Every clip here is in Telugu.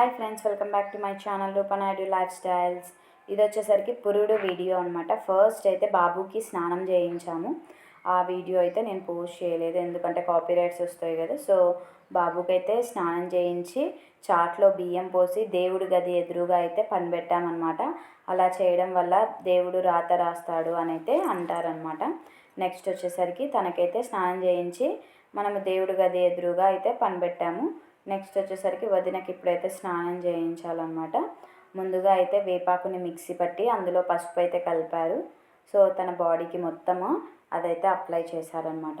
Hi friends welcome back to my channel Rupa Naidu life styles ఇది వచ్చేసరికి పురుడు వీడియో అనమాట ఫస్ట్ అయితే బాబుకి స్నానం చేయించాము. ఆ వీడియో అయితే నేను పోస్ట్ చేయలేదు ఎందుకంటే కాపీరైట్స్ వస్తాయి కదా. సో బాబుకి అయితే స్నానం చేయించి చాట్లో బియ్యం పోసి దేవుడి గది ఎదురుగా అయితే పనిపెట్టామన్నమాట అలా చేయడం వల్ల దేవుడు రాత రాస్తాడు అని అయితే అంటారనమాట నెక్స్ట్ వచ్చేసరికి తనకైతే స్నానం చేయించి మనము దేవుడి గది ఎదురుగా అయితే పనిపెట్టాము నెక్స్ట్ వచ్చేసరికి వదినకి ఇప్పుడైతే స్నానం చేయించాలన్నమాట. ముందుగా అయితే వేపాకుని మిక్సీ పట్టి అందులో పసుపు అయితే కలిపారు. సో తన బాడీకి మొత్తము అదైతే అప్లై చేశారనమాట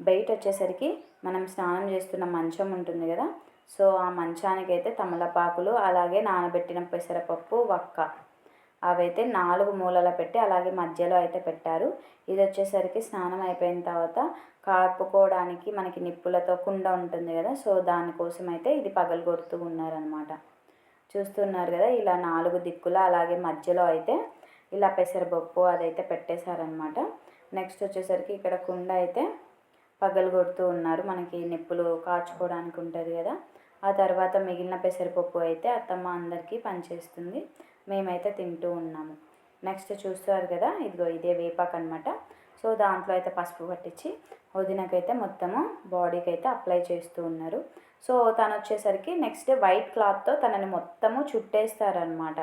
బయట వచ్చేసరికి మనం స్నానం చేస్తున్న మంచం ఉంటుంది కదా సో ఆ మంచానికైతే తమలపాకులు అలాగే నానబెట్టిన పెసరపప్పు వక్క అవైతే నాలుగు మూలల పెట్టి అలాగే మధ్యలో అయితే పెట్టారు. ఇది వచ్చేసరికి స్నానం అయిపోయిన తర్వాత కాపుకోవడానికి మనకి నిప్పులతో కుండ ఉంటుంది కదా సో దానికోసం అయితే ఇది పగలగొడుతూ ఉన్నారనమాట చూస్తున్నారు కదా ఇలా నాలుగు దిక్కుల అలాగే మధ్యలో అయితే ఇలా పెసరపప్పు అదైతే పెట్టేశారనమాట నెక్స్ట్ వచ్చేసరికి ఇక్కడ కుండ అయితే పగలగొడుతూ ఉన్నారు. మనకి నిప్పులు కాచుకోవడానికి ఉంటుంది కదా ఆ తర్వాత మిగిలిన పెసరపప్పు అయితే అత్తమ్మ అందరికీ పనిచేస్తుంది. మేమైతే తింటూ ఉన్నాము. నెక్స్ట్ చూస్తారు కదా ఇదిగో ఇదే వేపాకు అనమాట సో దాంట్లో అయితే పసుపు పట్టించి వదినకైతే మొత్తము బాడీకి అయితే అప్లై చేస్తూ ఉన్నారు. సో తను వచ్చేసరికి నెక్స్ట్ వైట్ క్లాత్తో తనని మొత్తము చుట్టేస్తారనమాట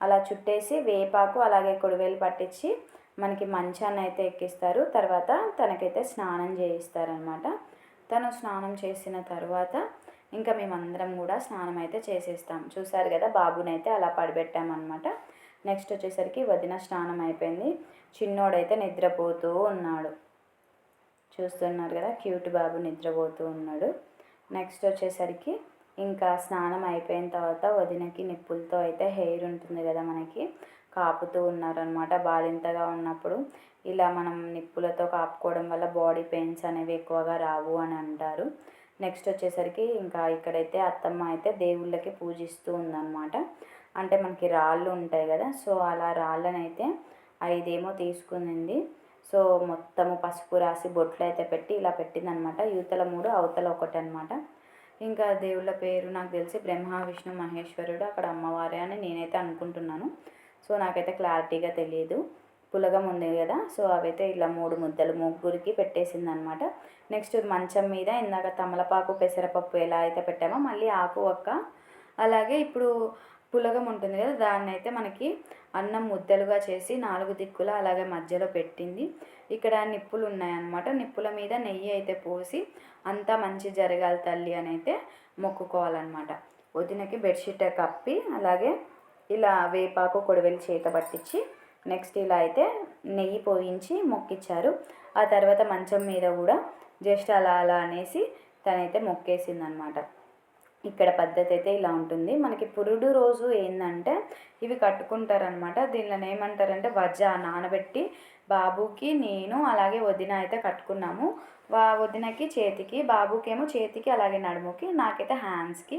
అలా చుట్టేసి వేపాకు అలాగే కొడివేలు పట్టించి మనకి మంచాన్ని అయితే ఎక్కిస్తారు. తర్వాత తనకైతే స్నానం చేయిస్తారనమాట తను స్నానం చేసిన తర్వాత ఇంకా మేమందరం కూడా స్నానం అయితే చేసేస్తాం. చూసారు కదా బాబునైతే అలా పడిపెట్టామన్నమాట. నెక్స్ట్ వచ్చేసరికి వదిన స్నానం అయిపోయింది చిన్నోడైతే నిద్రపోతూ ఉన్నాడు. చూస్తున్నారు కదా క్యూట్ బాబు నిద్రపోతూ ఉన్నాడు. నెక్స్ట్ వచ్చేసరికి ఇంకా స్నానం అయిపోయిన తర్వాత వదినకి నిప్పులతో అయితే హెయిర్ ఉంటుంది కదా మనకి కాపుతూ ఉన్నారనమాట బాలింతగా ఉన్నప్పుడు. ఇలా మనం నిప్పులతో కాపుకోవడం వల్ల బాడీ పెయిన్స్ అనేవి ఎక్కువగా రావు అని అంటారు. నెక్స్ట్ వచ్చేసరికి ఇంకా ఇక్కడైతే అత్తమ్మ అయితే దేవుళ్ళకి పూజిస్తూ ఉందన్నమాట. అంటే మనకి రాళ్ళు ఉంటాయి కదా సో అలా రాళ్ళనైతే ఐదేమో తీసుకునింది సో మొత్తము పసుపు రాసి బొట్లు అయితే పెట్టి ఇలా పెట్టిందనమాట యువతల మూడు అవతల ఒకటి అనమాట ఇంకా దేవుళ్ళ పేరు నాకు తెలిసి బ్రహ్మ విష్ణు మహేశ్వరుడు అక్కడ అమ్మవారే అని నేనైతే అనుకుంటున్నాను. సో నాకైతే క్లారిటీగా తెలియదు. పులగం ఉంది కదా సో అవైతే ఇలా మూడు ముద్దలు ముగ్గురికి పెట్టేసింది అనమాట నెక్స్ట్ మంచం మీద ఇందాక తమలపాకు పెసరపప్పు ఎలా అయితే పెట్టామో మళ్ళీ ఆకు ఒక్క. అలాగే ఇప్పుడు పులగం ఉంటుంది కదా దాన్ని అయితే మనకి అన్నం ముద్దలుగా చేసి నాలుగు దిక్కుల అలాగే మధ్యలో పెట్టింది. ఇక్కడ నిప్పులు ఉన్నాయన్నమాట. నిప్పుల మీద నెయ్యి అయితే పోసి అంతా మంచి జరగాలి తల్లి అని అయితే మొక్కుకోవాలన్నమాట. వదినకి బెడ్షీట్ కప్పి అలాగే ఇలా వేపాకు కొడవలి చేత పట్టించి నెక్స్ట్ ఇలా అయితే నెయ్యి పోయించి మొక్కిచ్చారు. ఆ తర్వాత మంచం మీద కూడా జస్ట్ అలా అలా అనేసి తనైతే మొక్కేసిందనమాట. ఇక్కడ పద్ధతి అయితే ఇలా ఉంటుంది. మనకి పురుడు రోజు ఏంటంటే ఇవి కట్టుకుంటారనమాట. దీనిలో ఏమంటారంటే వజ్జ నానబెట్టి బాబుకి నేను అలాగే వదిన అయితే కట్టుకున్నాము. వా వదినకి చేతికి బాబుకేమో చేతికి అలాగే నడుముకి నాకైతే హ్యాండ్స్కి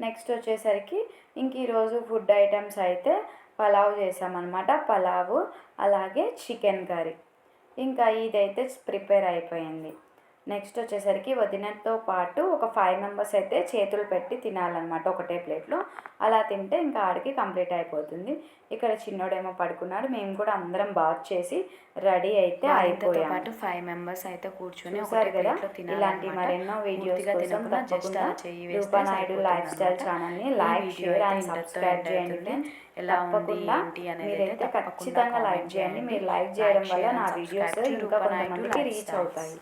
నెక్స్ట్ వచ్చేసరికి ఇంక ఈరోజు ఫుడ్ ఐటమ్స్ అయితే పలావ్ చేసామన్నమాట పలావు అలాగే చికెన్ కర్రీ. ఇంకా ఇదైతే ప్రిపేర్ అయిపోయింది. నెక్స్ట్ వచ్చేసరికి వదినతో పాటు ఒక ఫైవ్ మెంబర్స్ అయితే చేతులు పెట్టి తినాలన్నమాట ఒకటే ప్లేట్లో. అలా తింటే ఇంకా ఆడికి కంప్లీట్ అయిపోతుంది. ఇక్కడ చిన్నోడేమో పడుకున్నాడు. మేము కూడా అందరం బాత్ చేసి రెడీ అయితే అయిపోయాం. పాటు ఫైవ్ మెంబర్స్ అయితే కూర్చొని చూసారు కదా? ఇలాంటి మరెన్నో వీడియోస్ కోసం తప్పకుండా రూపనాయుడు లైఫ్ స్టైల్ ఛానల్ని లైక్ షేర్ అండ్ సబ్స్క్రైబ్ చేయండి. ఎలా తప్పకుండా మీరైతే ఖచ్చితంగా లైక్ చేయండి. మీరు లైక్ చేయడం వల్ల నా వీడియోస్ ఇంకా కొంతమందికి రీచ్ అవుతాయి.